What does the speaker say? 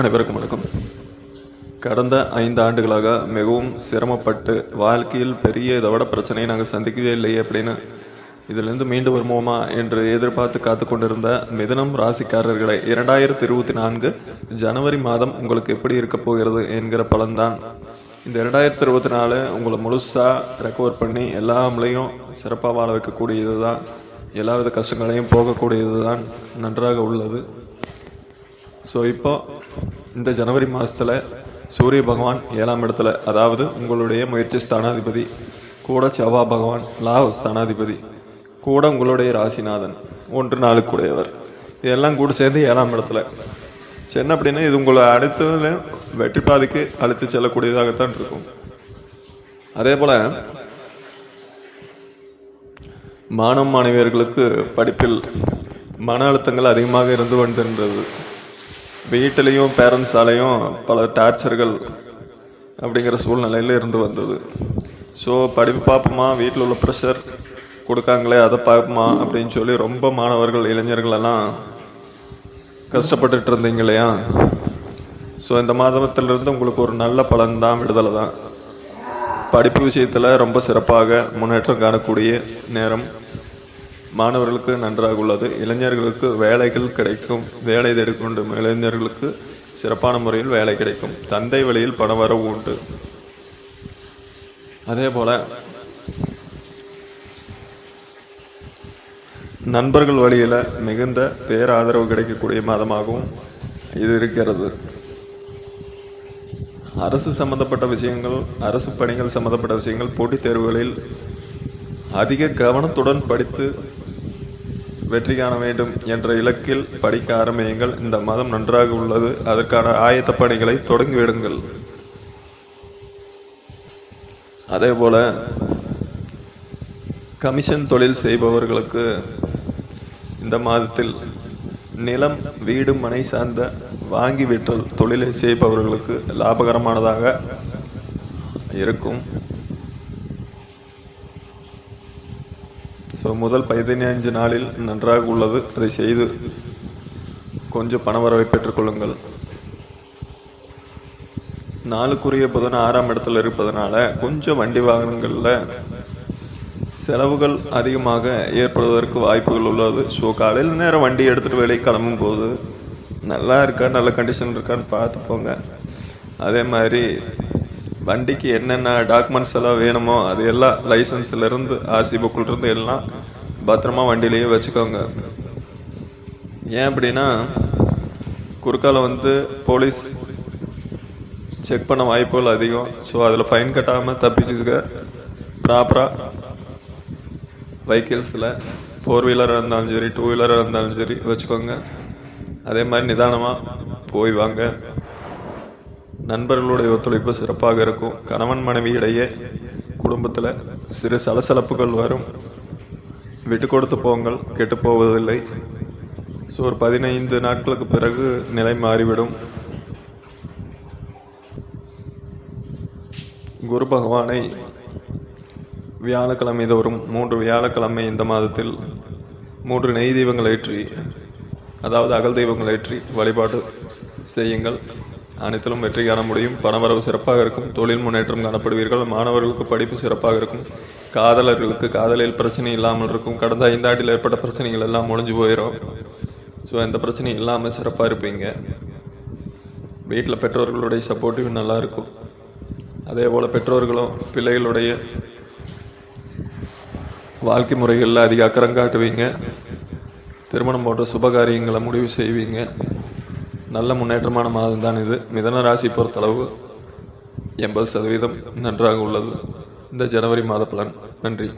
அனைவருக்கும் வணக்கம். கடந்த ஐந்து ஆண்டுகளாக மிகவும் சிரமப்பட்டு வாழ்க்கையில் பெரிய இதை விட பிரச்சனையை நாங்கள் சந்திக்கவே இல்லையே அப்படின்னு இதிலிருந்து மீண்டு வருவோமா என்று எதிர்பார்த்து காத்து கொண்டிருந்த மிதனம் ராசிக்காரர்களை இரண்டாயிரத்தி இருபத்தி நான்கு ஜனவரி மாதம் உங்களுக்கு எப்படி இருக்க போகிறது என்கிற பலன்தான். இந்த இரண்டாயிரத்தி இருபத்தி நாலு உங்களை முழுசாக ரெக்கவர் பண்ணி எல்லாம்லேயும் சிறப்பாக வாழ வைக்கக்கூடியது தான் எல்லாவித கஷ்டங்களையும் போகக்கூடியது தான் நன்றாக உள்ளது. ஸோ இப்போ இந்த ஜனவரி மாதத்தில் சூரிய பகவான் ஏழாம் இடத்துல அதாவது உங்களுடைய முயற்சி ஸ்தானாதிபதி கூட செவ்வா பகவான் லாவ் ஸ்தானாதிபதி கூட உங்களுடைய ராசிநாதன் ஒன்று நாலு கூடையவர் இதெல்லாம் கூட சேர்ந்து ஏழாம் இடத்துல. சரி என்ன அப்படின்னா இது உங்களை அடுத்த வெற்றி பாதைக்கு அழைத்து செல்லக்கூடியதாகத்தான் இருக்கும். அதே போல் மாணவ மாணவியர்களுக்கு படிப்பில் மன அழுத்தங்கள் அதிகமாக இருந்து கொண்டிருந்தது வீட்டிலையும் பேரண்ட்ஸாலேயும் பல டார்ச்சர்கள் அப்படிங்கிற சூழ்நிலையில் இருந்து வந்தது. ஸோ படிப்பு பார்ப்போமா? வீட்டில் உள்ள ப்ரெஷர் கொடுக்காங்களே அதை பார்ப்போமா? அப்படின்னு சொல்லி ரொம்ப மாணவர்கள் இளைஞர்களெல்லாம் கஷ்டப்பட்டுட்டு இருந்தீங்க இல்லையா? ஸோ இந்த மாதத்திலிருந்து உங்களுக்கு ஒரு நல்ல பலன் தான் விடுதலை தான். படிப்பு விஷயத்தில் ரொம்ப சிறப்பாக முன்னேற்றம் காணக்கூடிய நேரம். மாணவர்களுக்கு நன்றாக உள்ளது. இளைஞர்களுக்கு வேலைகள் கிடைக்கும். வேலை தேடிக்கொண்டும் இளைஞர்களுக்கு சிறப்பான முறையில் வேலை கிடைக்கும். தந்தை வழியில் பண வரவு உண்டு. அதே போல நண்பர்கள் வழியில் மிகுந்த பேராதரவு கிடைக்கக்கூடிய மாதமாகவும் இது இருக்கிறது. அரசு சம்பந்தப்பட்ட விஷயங்கள் அரசு பணிகள் சம்பந்தப்பட்ட விஷயங்கள் போட்டித் தேர்வுகளில் அதிக கவனத்துடன் படித்து வெற்றி காண வேண்டும் என்ற இலக்கில் படிக்க ஆரம்பியுங்கள். இந்த மாதம் நன்றாக உள்ளது. அதற்கான ஆயத்த பணிகளை தொடங்கிவிடுங்கள். அதே போல கமிஷன் தொழில் செய்பவர்களுக்கு இந்த மாதத்தில் நிலம் வீடு மனை சார்ந்த வாங்கி விற்றல் தொழிலை செய்பவர்களுக்கு லாபகரமானதாக இருக்கும். ஸோ முதல் பதினைஞ்சு நாளில் நன்றாக உள்ளது. அதை செய்து கொஞ்சம் பணவரவை பெற்றுக்கொள்ளுங்கள். நாளுக்குரிய புதன் ஆறாம் இடத்துல இருப்பதனால கொஞ்சம் வண்டி வாகனங்களில் செலவுகள் அதிகமாக ஏற்படுவதற்கு வாய்ப்புகள் உள்ளது. ஸோ காலையில் நேரம் வண்டி எடுத்துகிட்டு வேலை கிளம்பும் போது நல்லா இருக்கா நல்ல கண்டிஷன் இருக்கான்னு பார்த்துப்போங்க அதே மாதிரி வண்டிக்கு என்னென்ன டாக்குமெண்ட்ஸ் எல்லாம் வேணுமோ அது எல்லாம் லைசன்ஸ்லேருந்து ஆர்சி புக்கிலிருந்து எல்லாம் பத்திரமா வண்டியிலையும் வச்சுக்கோங்க. ஏன் அப்படின்னா குறுக்கால வந்து போலீஸ் செக் பண்ண வாய்ப்புகள் அதிகம். ஸோ அதில் ஃபைன் கட்டாமல் தப்பிச்சுக்க ப்ராப்பராக வெஹிக்கிள்ஸில் ஃபோர் வீலராக இருந்தாலும் சரி டூ வீலராக இருந்தாலும் சரி வச்சுக்கோங்க. அதே மாதிரி நிதானமாக போய் வாங்க. நண்பர்களுடைய ஒத்துழைப்பு சிறப்பாக இருக்கும். கணவன் மனைவி இடையே குடும்பத்தில் சிறு சலசலப்புகள் வரும். விட்டு கொடுத்து போங்கள் கெட்டு போவதில்லை. ஸோ ஒரு பதினைந்து நாட்களுக்கு பிறகு நிலை மாறிவிடும். குரு பகவானை வியாழக்கிழமை தோறும் மூன்று வியாழக்கிழமை இந்த மாதத்தில் மூன்று நெய் தெய்வங்கள் ஏற்றி அதாவது அகல் தெய்வங்கள் ஏற்றி வழிபாடு செய்யுங்கள். அனைத்திலும் வெற்றி காண முடியும். பணவரவு சிறப்பாக இருக்கும். தொழில் முன்னேற்றம் காணப்படுவீர்கள். மாணவர்களுக்கு படிப்பு சிறப்பாக இருக்கும். காதலர்களுக்கு காதலில் பிரச்சனை இல்லாமல் இருக்கும். கடந்த ஐந்தாண்டில் ஏற்பட்ட பிரச்சனைகள் எல்லாம் முடிஞ்சு போயிடும் ஸோ எந்த பிரச்சனையும் இல்லாமல் சிறப்பாக இருப்பீங்க. வீட்டில் பெற்றோர்களுடைய சப்போர்ட்டிவ் நல்லா இருக்கும். அதே போல் பெற்றோர்களும் பிள்ளைகளுடைய வாழ்க்கை முறைகளில் அதிக அக்கறம் காட்டுவீங்க. திருமணம் போன்ற சுபகாரியங்களை முடிவு செய்வீங்க. நல்ல முன்னேற்றமான மாதம் தான் இது. மிதன ராசி பொறுத்தளவு எண்பது சதவீதம் நன்றாக உள்ளது. இந்த ஜனவரி மாத பலன். நன்றி.